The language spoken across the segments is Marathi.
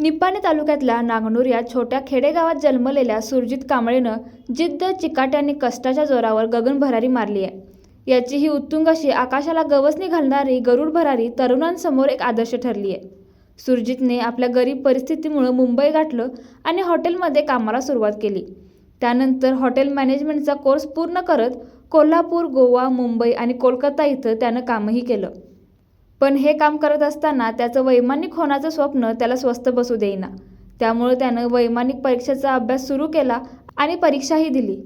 निप्पाणी तालुक्यातल्या नागनूर या छोट्या खेडेगावात जन्मलेल्या सुरजित कांबळेनं जिद्द चिकाटी आणि कष्टाच्या जोरावर गगन भरारी मारली आहे. याची ही उत्तुंग अशी आकाशाला गवसणी घालणारी गरुड भरारी तरुणांसमोर एक आदर्श ठरली आहे. सुरजितने आपल्या गरीब परिस्थितीमुळं मुंबई गाठलं आणि हॉटेलमध्ये कामाला सुरुवात केली. त्यानंतर हॉटेल मॅनेजमेंटचा कोर्स पूर्ण करत कोल्हापूर गोवा मुंबई आणि कोलकाता इथं त्यानं कामही केलं. पण हे काम करत असताना त्याचं वैमानिक होण्याचं स्वप्न त्याला स्वस्त बसू देईना. त्यामुळे त्यानं वैमानिक परीक्षेचा अभ्यास सुरू केला आणि परीक्षाही दिली.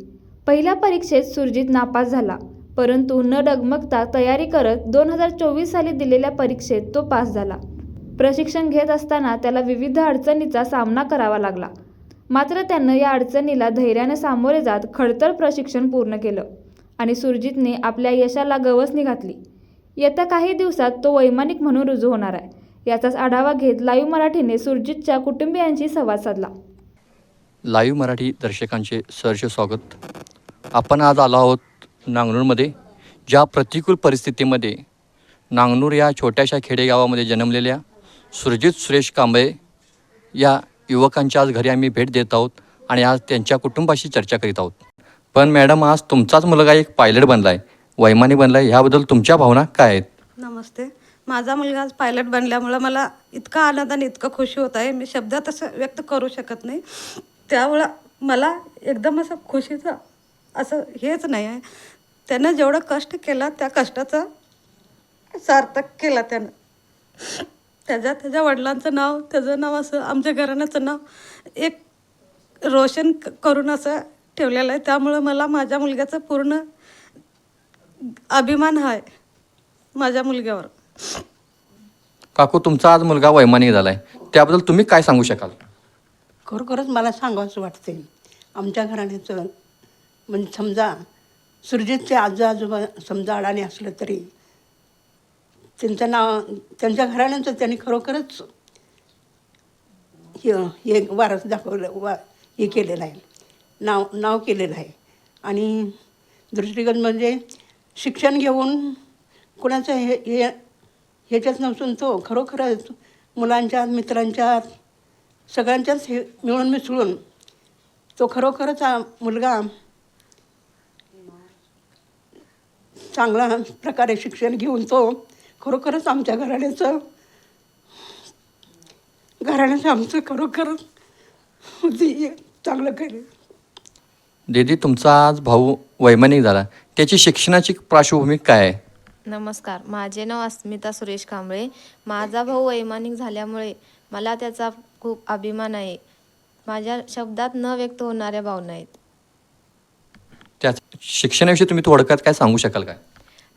पहिल्या परीक्षेत सुरजित नापास झाला परंतु न डगमगता तयारी करत दोन हजार चोवीस साली दिलेल्या परीक्षेत तो पास झाला. प्रशिक्षण घेत असताना त्याला विविध अडचणीचा सामना करावा लागला. मात्र त्यानं या अडचणीला धैर्याने सामोरे जात खडतर प्रशिक्षण पूर्ण केलं आणि सुरजितने आपल्या यशाला गवसणी घातली. येत्या काही दिवसात तो वैमानिक म्हणून रुजू होणार आहे. याचाच आढावा घेत लाईव्ह मराठीने सुरजितच्या कुटुंबियांशी संवाद साधला. लाईव्ह मराठी दर्शकांचे सहर्ष स्वागत. आपण आज आलो आहोत नांगनूरमध्ये ज्या प्रतिकूल परिस्थितीमध्ये नांगनूर या छोट्याशा खेडेगावामध्ये जन्मलेल्या सुरजित सुरेश कांबळे या युवकांच्या आज घरी आम्ही भेट देत आहोत आणि आज त्यांच्या कुटुंबाशी चर्चा करीत आहोत. पण मॅडम आज तुमचाच मुलगा एक पायलट बनला आहे वैमानी बनला ह्याबद्दल तुमच्या भावना काय आहेत? नमस्ते. माझा मुलगा आज पायलट बनल्यामुळं मला इतका आनंद आणि इतकं खुशी होत आहे. मी शब्दात असं व्यक्त करू शकत नाही. त्यामुळं मला एकदम असं खुशीचं असं हेच नाही आहे. त्यानं जेवढं कष्ट केला त्या कष्टाचं सार्थक केला त्यानं. त्याच्या त्याच्या वडिलांचं नाव त्याचं नाव असं आमच्या घराण्याचं नाव एक रोशन क- करून असं ठेवलेलं आहे. त्यामुळं मला माझ्या मुलग्याचं पूर्ण अभिमान आहे माझ्या मुलग्यावर. काकू तुमचा आज मुलगा वैमानिक झाला आहे त्याबद्दल तुम्ही काय सांगू शकाल? खरोखरच मला सांगावंसं वाटते आमच्या घराण्याचं म्हणजे समजा सुरजितचे आजो आजोबा समजा अडाणी असलं तरी त्यांचं नाव त्यांच्या घराण्याचं त्यांनी खरोखरच हे हे वारस दाखवलं वा हे केलेलं आहे. नाव नाव केलेलं आहे. आणि दृष्टिगत म्हणजे शिक्षण घेऊन कोणाचं हे हे ह्याच्याच नसून तो खरोखरच मुलांच्या मित्रांच्या सगळ्यांच्याच हे मिळून मिसळून तो खरोखरच मुलगा चांगला प्रकारे शिक्षण घेऊन तो खरोखरच आमच्या घराण्याचं घराण्याचं आमचं खरोखरच चांगलं करेल दीदी तुमचा आज भाऊ वैमानिक झाला. त्याची शिक्षणाची पार्श्वभूमी काय आहे? नमस्कार. माझे नाव अस्मिता सुरेश कांबळे. माझा भाऊ वैमानिक झाल्यामुळे मला त्याचा खूप अभिमान आहे. माझ्या शब्दात न व्यक्त होणाऱ्या भावना आहेत. त्या शिक्षणाविषयी तुम्ही थोडक्यात काय सांगू शकाल काय?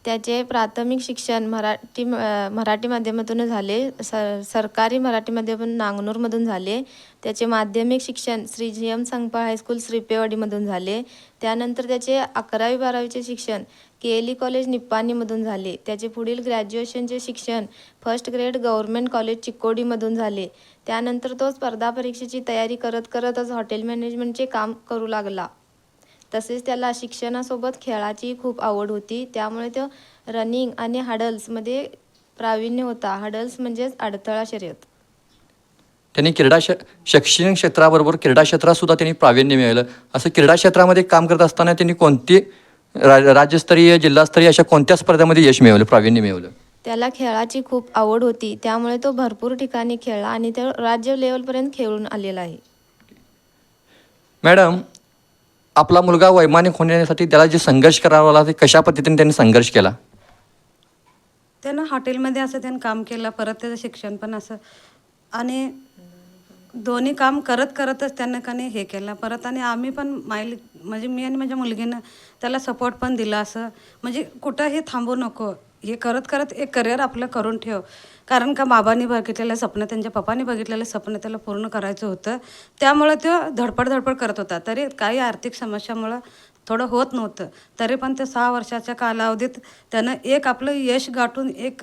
त्याचे प्राथमिक शिक्षण मराठी मराठी माध्यमातून झाले. स सरकारी मराठी माध्यमातून नांगनूरमधून झाले. त्याचे माध्यमिक शिक्षण Shri G M Sangapa high school श्रीपेवाडीमधून झाले. त्यानंतर त्याचे अकरावी बारावीचे शिक्षण के एल ई कॉलेज निप्पाणीमधून झाले. त्याचे पुढील ग्रॅज्युएशनचे शिक्षण फर्स्ट ग्रेड गव्हर्मेंट कॉलेज चिक्कोडीमधून झाले. त्यानंतर तो स्पर्धा परीक्षेची तयारी करत करतच हॉटेल मॅनेजमेंटचे काम करू लागला. तसेच त्याला शिक्षणासोबत खेळाची खूप आवड होती. त्यामुळे तो रनिंग आणि हडल्समध्ये प्रावीण्य होता. हडल्स म्हणजेच अडथळा शर्यत. त्यांनी क्रीडा शैक्षणिक क्षेत्राबरोबर क्रीडा क्षेत्रात सुद्धा त्यांनी प्रावीण्य मिळवलं. असं क्रीडा क्षेत्रामध्ये काम करत असताना त्यांनी कोणती रा राज्यस्तरीय जिल्हास्तरीय अशा कोणत्या स्पर्धेमध्ये यश मिळवलं प्रावीण्य मिळवलं? त्याला खेळाची खूप आवड होती. त्यामुळे तो भरपूर ठिकाणी खेळला आणि तो राज्य लेवलपर्यंत खेळून आलेला आहे. मॅडम आपला मुलगा वैमानिक होण्यासाठी त्याला जे संघर्ष करावा लागला ते कशा पद्धतीने त्यांनी संघर्ष केला? त्यानं हॉटेलमध्ये असं त्यानं काम केलं परत त्याचं शिक्षण पण असं. आणि दोन्ही काम करत करतच त्यानं का नाही हे केलं. परत आणि आम्ही पण माईल म्हणजे मी आणि माझ्या मुलगीनं त्याला सपोर्ट पण दिला असं. म्हणजे कुठंही थांबू नको. हे करत करत एक करिअर आपलं करून ठेव. कारण का बाबांनी बघितलेलं स्वप्न त्यांच्या पप्पांनी बघितलेलं स्वप्न त्याला पूर्ण करायचं होतं. त्यामुळं तो धडपड धडपड करत होता. तरी काही आर्थिक समस्यामुळं थोडं होत नव्हतं. तरी पण ते सहा वर्षाच्या कालावधीत त्यानं एक आपलं यश गाठून एक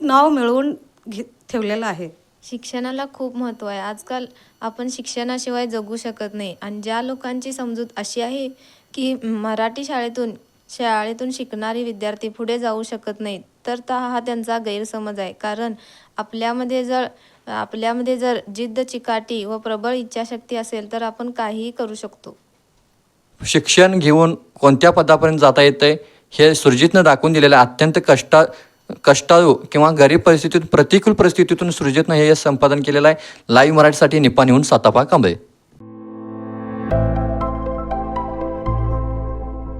नाव मिळवून घे ठेवलेलं आहे. शिक्षणाला खूप महत्त्व आहे. आजकाल आपण शिक्षणाशिवाय जगू शकत नाही. आणि ज्या लोकांची समजूत अशी आहे की मराठी शाळेतून शाळेतून शिकणारे विद्यार्थी पुढे जाऊ शकत नाहीत. तर ता हा त्यांचा गैरसमज आहे. कारण आपल्यामध्ये जर आपल्यामध्ये जर जिद्द चिकाटी व प्रबळ इच्छाशक्ती असेल तर आपण काहीही करू शकतो. शिक्षण घेऊन कोणत्या पदापर्यंत जाता येतं हे सुरजितनं दाखवून दिलेलं अत्यंत कष्टा कष्टाळू किंवा गरीब परिस्थितीतून प्रतिकूल परिस्थितीतून सुरजितनं हे संपादन केलेलं आहे. लाईव्ह मराठीसाठी निपाणीहून सातापा कांबळे.